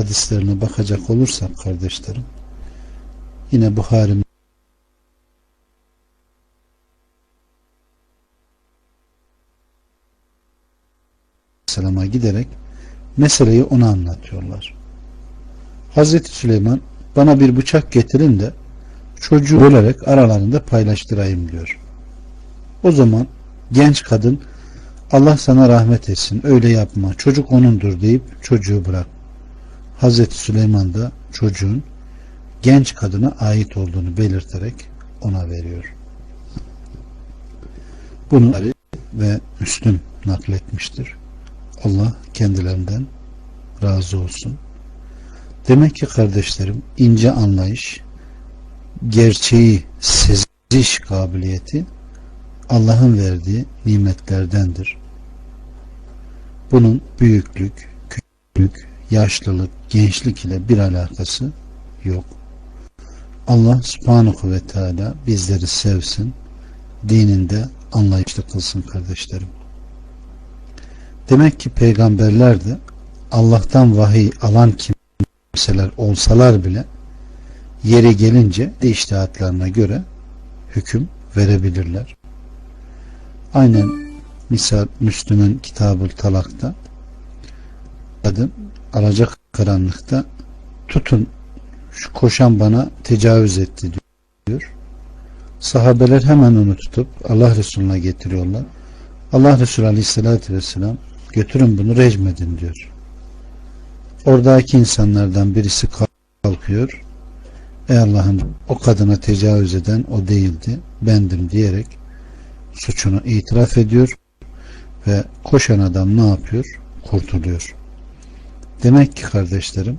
hadislerine bakacak olursak kardeşlerim yine Buhari Aleyhisselam'a giderek meseleyi ona anlatıyorlar. Hazreti Süleyman bana bir bıçak getirin de çocuğu bölerek aralarında paylaştırayım diyor. O zaman genç kadın Allah sana rahmet etsin öyle yapma çocuk onundur deyip çocuğu bırak. Hazreti Süleyman da çocuğun genç kadına ait olduğunu belirterek ona veriyor. Bunu ve Müslüm nakletmiştir. Allah kendilerinden razı olsun. Demek ki kardeşlerim ince anlayış, gerçeği seziş kabiliyeti Allah'ın verdiği nimetlerdendir. Bunun büyüklük, küçüklük, yaşlılık, gençlik ile bir alakası yok. Allah subhanahu ve teala bizleri sevsin, dininde anlayışlı kılsın kardeşlerim. Demek ki peygamberler de Allah'tan vahiy alan kimseler olsalar bile yeri gelince de iştihatlarına göre hüküm verebilirler. Aynen misal Müslüm'ün Kitabül Talak'ta kadın alacak karanlıkta tutun şu koşan bana tecavüz etti diyor. Sahabeler hemen onu tutup Allah Resulüne getiriyorlar. Allah Resulü Aleyhisselatü Vesselam götürün bunu recmedin diyor. Oradaki insanlardan birisi kalkıyor. Ey Allah'ım o kadına tecavüz eden o değildi. Bendim diyerek suçunu itiraf ediyor ve koşan adam ne yapıyor? Kurtuluyor. Demek ki kardeşlerim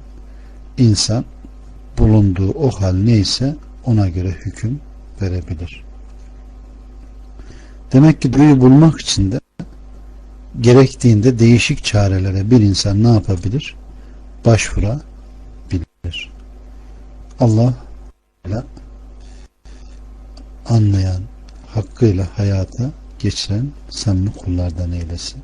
insan bulunduğu o hal neyse ona göre hüküm verebilir. Demek ki duyu bulmak için de gerektiğinde değişik çarelere bir insan ne yapabilir? Başvurabilir. Allah anlayan, hakkıyla hayata geçiren samimi kullardan eylesin.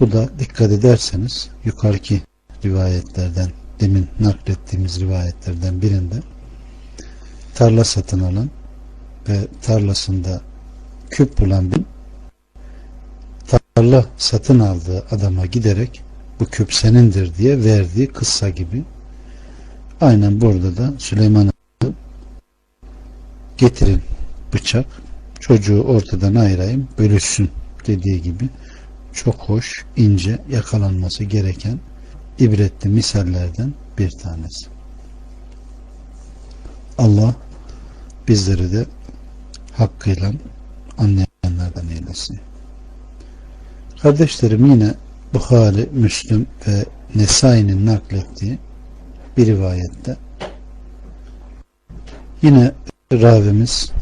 Bu da dikkat ederseniz yukarıki rivayetlerden demin naklettiğimiz rivayetlerden birinde tarla satın alan ve tarlasında küp bulan bir tarla satın aldığı adama giderek bu küp senindir diye verdiği kıssa gibi aynen burada da Süleyman'a getirin bıçak çocuğu ortadan ayırayım bölüşsün dediği gibi çok hoş ince yakalanması gereken ibretli misallerden bir tanesi. Allah bizleri de hakkıyla anlayanlardan eylesin. Kardeşlerim yine Bukhari, Müslüm ve Nesai'nin naklettiği bir rivayette yine ravimiz